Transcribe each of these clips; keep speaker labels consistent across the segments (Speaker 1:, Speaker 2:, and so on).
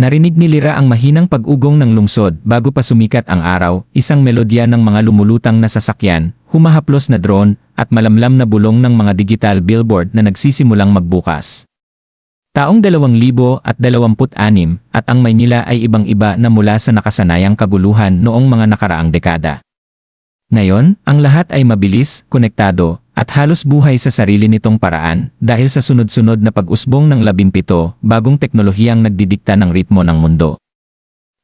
Speaker 1: Narinig ni Lira ang mahinang pag-ugong ng lungsod bago pa sumikat ang araw, isang melodya ng mga lumulutang na sasakyan, humahaplos na drone, at malamlam na bulong ng mga digital billboard na nagsisimulang magbukas. Taong 2026 at ang Maynila ay ibang-iba na mula sa nakasanayang kaguluhan noong mga nakaraang dekada. Ngayon, ang lahat ay mabilis, konektado, at halos buhay sa sarili nitong paraan dahil sa sunod-sunod na pag-usbong ng labimpito bagong teknolohiyang nagdidikta ng ritmo ng mundo.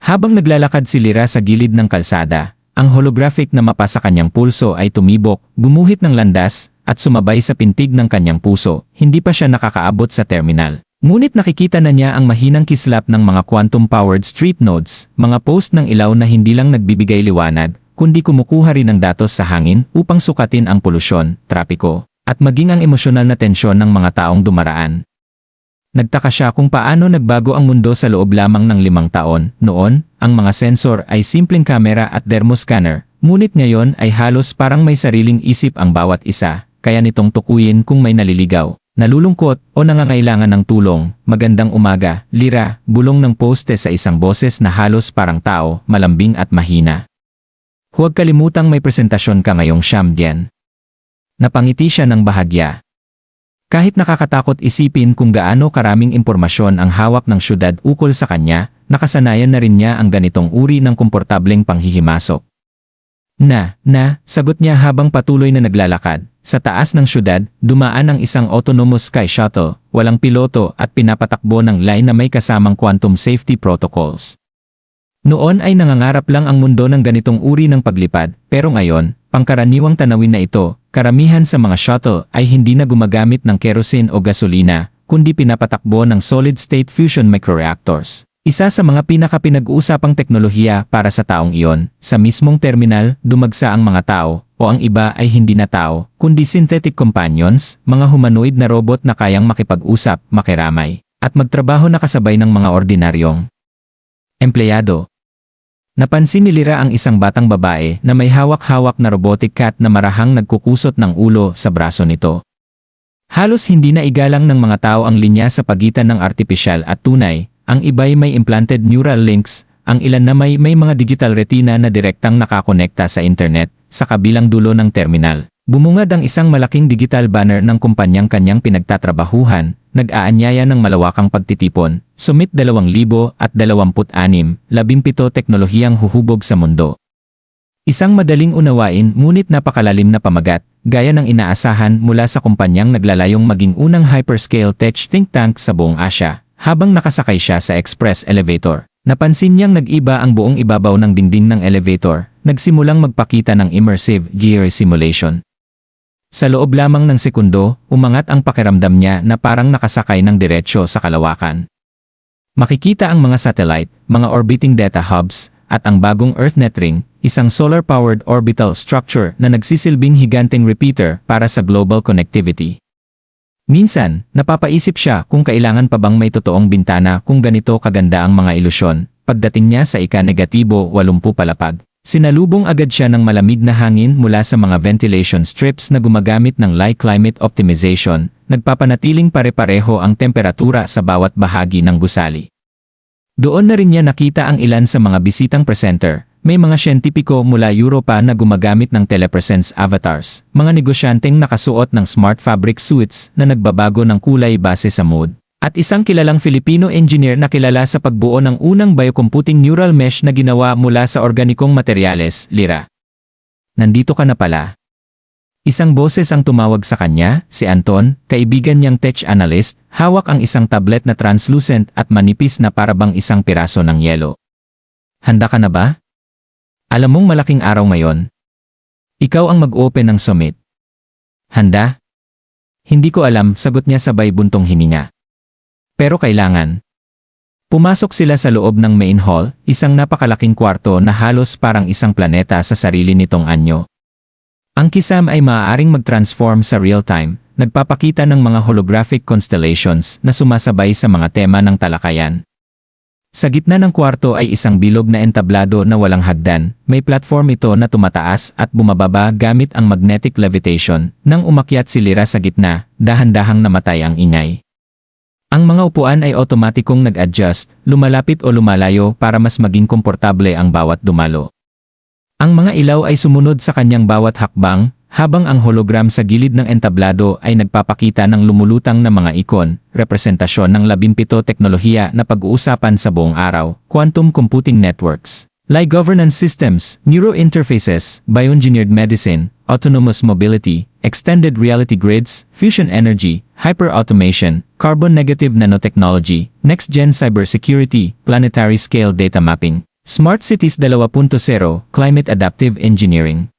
Speaker 1: Habang naglalakad si Lira sa gilid ng kalsada, ang holographic na mapa sa kanyang pulso ay tumibok, gumuhit ng landas, at sumabay sa pintig ng kanyang puso, hindi pa siya nakakaabot sa terminal. Ngunit nakikita na niya ang mahinang kislap ng mga quantum-powered street nodes, mga post ng ilaw na hindi lang nagbibigay liwanag, kundi kumukuha rin ng datos sa hangin upang sukatin ang polusyon, trapiko, at maging ang emosyonal na tensyon ng mga taong dumaraan. Nagtaka siya kung paano nagbago ang mundo sa loob lamang ng limang taon. Noon, ang mga sensor ay simpleng kamera at thermoscanner, ngunit ngayon ay halos parang may sariling isip ang bawat isa, kaya nitong tukuyin kung may naliligaw. Nalulungkot o nangangailangan ng tulong, magandang umaga, lira, bulong ng poste sa isang boses na halos parang tao, malambing at mahina. Huwag kalimutang may presentasyon ka ngayong Shamdian. Napangiti siya ng bahagya. Kahit nakakatakot isipin kung gaano karaming impormasyon ang hawak ng syudad ukol sa kanya, nakasanayan na rin niya ang ganitong uri ng komportableng panghihimasok. Na, na, sagot niya habang patuloy na naglalakad. Sa taas ng syudad, dumaan ang isang autonomous sky shuttle, walang piloto at pinapatakbo ng line na may kasamang quantum safety protocols. Noon ay nangangarap lang ang mundo ng ganitong uri ng paglipad, pero ngayon, pangkaraniwang tanawin na ito, karamihan sa mga shuttle ay hindi na gumagamit ng kerosene o gasolina, kundi pinapatakbo ng solid-state fusion microreactors. Isa sa mga pinakapinag-uusapang teknolohiya para sa taong iyon, sa mismong terminal, dumagsa ang mga tao, o ang iba ay hindi na tao, kundi synthetic companions, mga humanoid na robot na kayang makipag-usap, makiramay, at magtrabaho na kasabay ng mga ordinaryong empleyado. Napansin ni Lira ang isang batang babae na may hawak-hawak na robotic cat na marahang nagkukusot ng ulo sa braso nito. Halos hindi na igalang ng mga tao ang linya sa pagitan ng artipisyal at tunay, ang iba'y may implanted neural links, ang ilan na may may mga digital retina na direktang nakakonekta sa internet, sa kabilang dulo ng terminal. Bumungad ang isang malaking digital banner ng kumpanyang kanyang pinagtatrabahuhan, nag-aanyaya ng malawakang pagtitipon, Summit 2026, 17 teknolohiyang huhubog sa mundo. Isang madaling unawain ngunit napakalalim na pamagat, gaya ng inaasahan mula sa kumpanyang naglalayong maging unang hyperscale tech think tank sa buong Asya. Habang nakasakay siya sa express elevator, napansin niyang nag-iba ang buong ibabaw ng dingding ng elevator, nagsimulang magpakita ng immersive gear simulation. Sa loob lamang ng sekundo, umangat ang pakiramdam niya na parang nakasakay ng diretsyo sa kalawakan. Makikita ang mga satellite, mga orbiting data hubs, at ang bagong EarthNet ring, isang solar-powered orbital structure na nagsisilbing higanting repeater para sa global connectivity. Minsan, napapaisip siya kung kailangan pa bang may totoong bintana kung ganito kaganda ang mga ilusyon. Pagdating niya sa ika-negatibo 80 palapag, sinalubong agad siya ng malamig na hangin mula sa mga ventilation strips na gumagamit ng light climate optimization, nagpapanatiling pare-pareho ang temperatura sa bawat bahagi ng gusali. Doon na rin niya nakita ang ilan sa mga bisitang presenter, may mga siyentipiko mula Europa na gumagamit ng telepresence avatars, mga negosyanteng nakasuot ng smart fabric suits na nagbabago ng kulay base sa mood, at isang kilalang Filipino engineer na kilala sa pagbuo ng unang biocomputing neural mesh na ginawa mula sa organikong materyales, lira. Nandito ka na pala. Isang boses ang tumawag sa kanya, si Anton, kaibigan niyang tech analyst, hawak ang isang tablet na translucent at manipis na parabang isang piraso ng yelo. Handa ka na ba? Alam mong malaking araw ngayon. Ikaw ang mag-open ng summit. Handa? Hindi ko alam, sagot niya sabay buntong hininga. Pero kailangan. Pumasok sila sa loob ng main hall, isang napakalaking kwarto na halos parang isang planeta sa sarili nitong anyo. Ang kisam ay maaaring mag-transform sa real-time, nagpapakita ng mga holographic constellations na sumasabay sa mga tema ng talakayan. Sa gitna ng kwarto ay isang bilog na entablado na walang hagdan. May platform ito na tumataas at bumababa gamit ang magnetic levitation. Nang umakyat si Lira sa gitna, dahan-dahang namatay ang ingay. Ang mga upuan ay otomatikong nag-adjust, lumalapit o lumalayo para mas maging komportable ang bawat dumalo. Ang mga ilaw ay sumunod sa kanyang bawat hakbang, habang ang hologram sa gilid ng entablado ay nagpapakita ng lumulutang na mga ikon, representasyon ng 17 teknolohiya na pag-uusapan sa buong araw, quantum computing networks, like governance systems, neuro interfaces, bioengineered medicine, autonomous mobility, extended reality grids, fusion energy, hyper-automation, carbon-negative nanotechnology, next-gen cybersecurity, planetary scale data mapping, smart cities 2.0, climate adaptive engineering.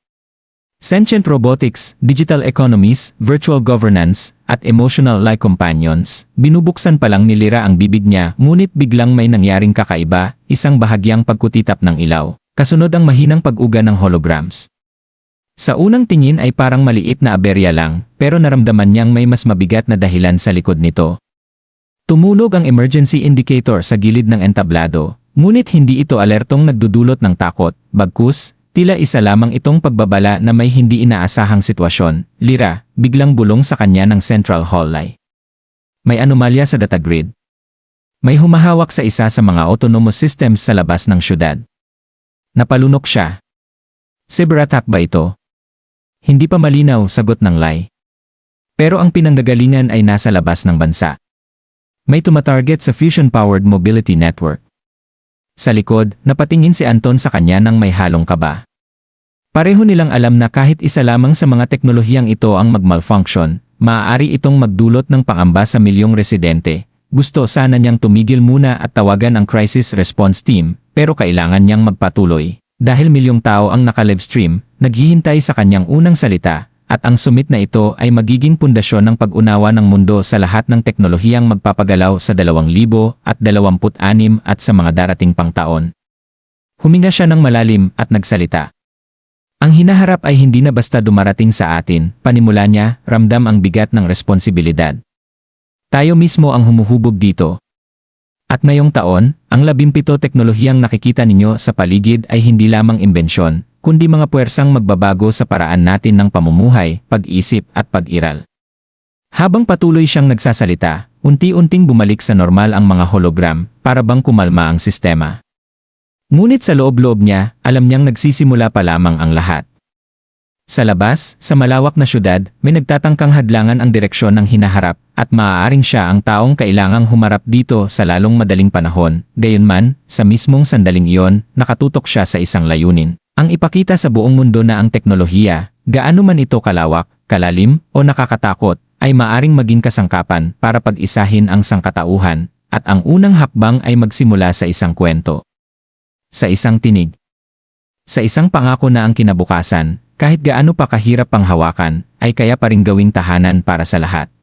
Speaker 1: Sentient robotics, digital economies, virtual governance, at emotional-like companions. Binubuksan pa lang ni Lira ang bibig niya, ngunit biglang may nangyaring kakaiba, isang bahagyang pagkutitap ng ilaw. Kasunod ang mahinang pag-uga ng holograms. Sa unang tingin ay parang maliit na aberya lang, pero naramdaman niyang may mas mabigat na dahilan sa likod nito. Tumunog ang emergency indicator sa gilid ng entablado, ngunit hindi ito alertong nagdudulot ng takot, bagkus, Tila isa lamang itong pagbabala na may hindi inaasahang sitwasyon. Lira, biglang bulong sa kanya ng Central Hall. May anomalya sa data grid. May humahawak sa isa sa mga autonomous systems sa labas ng syudad. Napalunok siya. Cyberattack ba ito? Hindi pa malinaw, sagot ng Lai. Pero ang pinanggagalingan ay nasa labas ng bansa. May tumatarget sa fusion-powered mobility network. Sa likod, napatingin si Anton sa kanya ng may halong kaba. Pareho nilang alam na kahit isa lamang sa mga teknolohiyang ito ang magmalfunction, maaari itong magdulot ng pangamba sa milyong residente. Gusto sana niyang tumigil muna at tawagan ang crisis response team, pero kailangan niyang magpatuloy. Dahil milyong tao ang nakalivestream, naghihintay sa kanyang unang salita, at ang summit na ito ay magiging pundasyon ng pag-unawa ng mundo sa lahat ng teknolohiyang magpapagalaw sa 2026 at sa mga darating pang taon. Huminga siya ng malalim at nagsalita. Ang hinaharap ay hindi na basta dumarating sa atin, panimula niya, ramdam ang bigat ng responsibilidad. Tayo mismo ang humuhubog dito. At ngayong taon, ang labimpito teknolohiyang nakikita ninyo sa paligid ay hindi lamang imbensyon, kundi mga puwersang magbabago sa paraan natin ng pamumuhay, pag-isip at pag-iral. Habang patuloy siyang nagsasalita, unti-unting bumalik sa normal ang mga hologram para bang kumalma ang sistema. Ngunit sa loob-loob niya, alam niyang nagsisimula pa lamang ang lahat. Sa labas, sa malawak na syudad, may nagtatangkang hadlangan ang direksyon ng hinaharap at maaaring siya ang taong kailangang humarap dito sa lalong madaling panahon. Gayunman, sa mismong sandaling iyon, nakatutok siya sa isang layunin. Ang ipakita sa buong mundo na ang teknolohiya, gaano man ito kalawak, kalalim, o nakakatakot, ay maaring maging kasangkapan para pag-isahin ang sangkatauhan, at ang unang hakbang ay magsimula sa isang kwento. Sa isang tinig. Sa isang pangako na ang kinabukasan, kahit gaano pa kahirap pang hawakan, ay kaya pa ring gawing tahanan para sa lahat.